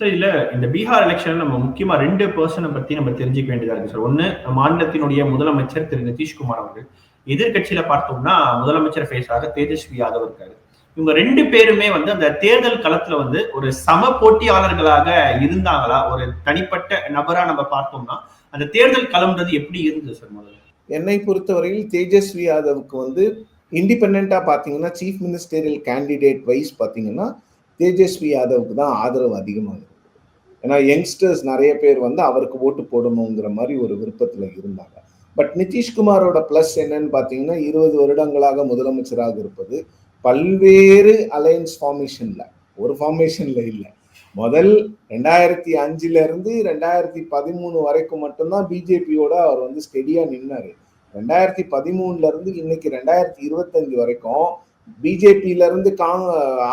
Sir இல்ல இந்த Bihar election நம்ம முக்கியமா ரெண்டு பர்சனை பத்தி நம்ம தெரிஞ்சுக்க வேண்டியதா இருக்கு சார் ஒண்ணு மாநிலத்தினுடைய முதலமைச்சர் திரு நிதிஷ்குமார் அவர்கள். எதிர்கட்சியில பார்த்தோம்னா முதலமைச்சர் ஃபேஸாக தேஜஸ்வி யாதவ் இருக்காரு. இவங்க ரெண்டு பேருமே வந்து அந்த தேர்தல் களத்துல வந்து ஒரு சம போட்டியாளர்களாக இருந்தாங்களா? ஒரு தனிப்பட்ட நபரா நம்ம பார்த்தோம்னா அந்த தேர்தல் களம்ன்றது எப்படி இருந்தது சார் முதல்ல? என்னை பொறுத்தவரையில் தேஜஸ்வி யாதவுக்கு வந்து இண்டிபெண்டா பாத்தீங்கன்னா சீஃப் மினிஸ்டரியல் கேண்டிடேட் வைஸ் பாத்தீங்கன்னா தேஜஸ்வி யாதவுக்கு தான் ஆதரவு அதிகமாக ஏன்னா யங்ஸ்டர்ஸ் நிறைய பேர் வந்து அவருக்கு ஓட்டு போடணுங்கிற மாதிரி ஒரு விருப்பத்தில் இருந்தாங்க. பட் நிதிஷ்குமாரோட ப்ளஸ் என்னன்னு பார்த்தீங்கன்னா இருபது வருடங்களாக முதலமைச்சராக இருப்பது பல்வேறு அலையன்ஸ் ஃபார்மேஷனில் ஒரு ஃபார்மேஷனில் இல்லை. முதல் ரெண்டாயிரத்தி அஞ்சுலேருந்து ரெண்டாயிரத்தி பதிமூணு வரைக்கும் மட்டும்தான் பிஜேபியோட அவர் வந்து ஸ்டெடியாக நின்னார். ரெண்டாயிரத்தி பதிமூணுலேருந்து இன்னைக்கு ரெண்டாயிரத்தி இருபத்தஞ்சு வரைக்கும் பிஜேபியில இருந்து காங்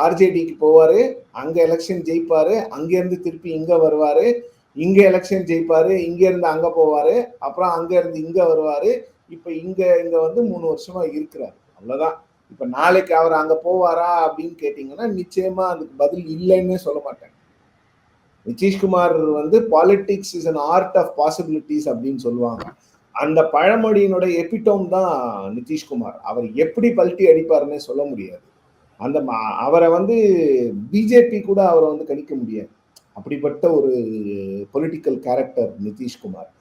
ஆர்ஜேடிக்கு போவாரு அங்க எலெக்ஷன் ஜெயிப்பாரு அங்க இருந்து திருப்பி இங்க வருவாரு இங்க எலெக்ஷன் ஜெயிப்பாரு இங்க இருந்து அங்க போவாரு அப்புறம் அங்க இருந்து இங்க வருவாரு. இப்ப இங்க இங்க வந்து மூணு வருஷமா இருக்கிறாரு. அவ்வளவுதான். இப்ப நாளைக்கு அவர் அங்க போவாரா அப்படின்னு கேட்டீங்கன்னா நிச்சயமா அதுக்கு பதில் இல்லைன்னு சொல்ல மாட்டேன். நிதிஷ்குமார் வந்து politics is an art of possibilities அப்படின்னு சொல்லுவாங்க. அந்த பழமொழியினுடைய எபிட்டோம் தான் நிதிஷ்குமார். அவர் எப்படி பல்ட்டி அடிப்பாருன்னு சொல்ல முடியாது. அந்த அவரை வந்து பிஜேபி கூட அவரை வந்து கணிக்க முடியாது. அப்படிப்பட்ட ஒரு பொலிட்டிக்கல் கேரக்டர் நிதிஷ்குமார்.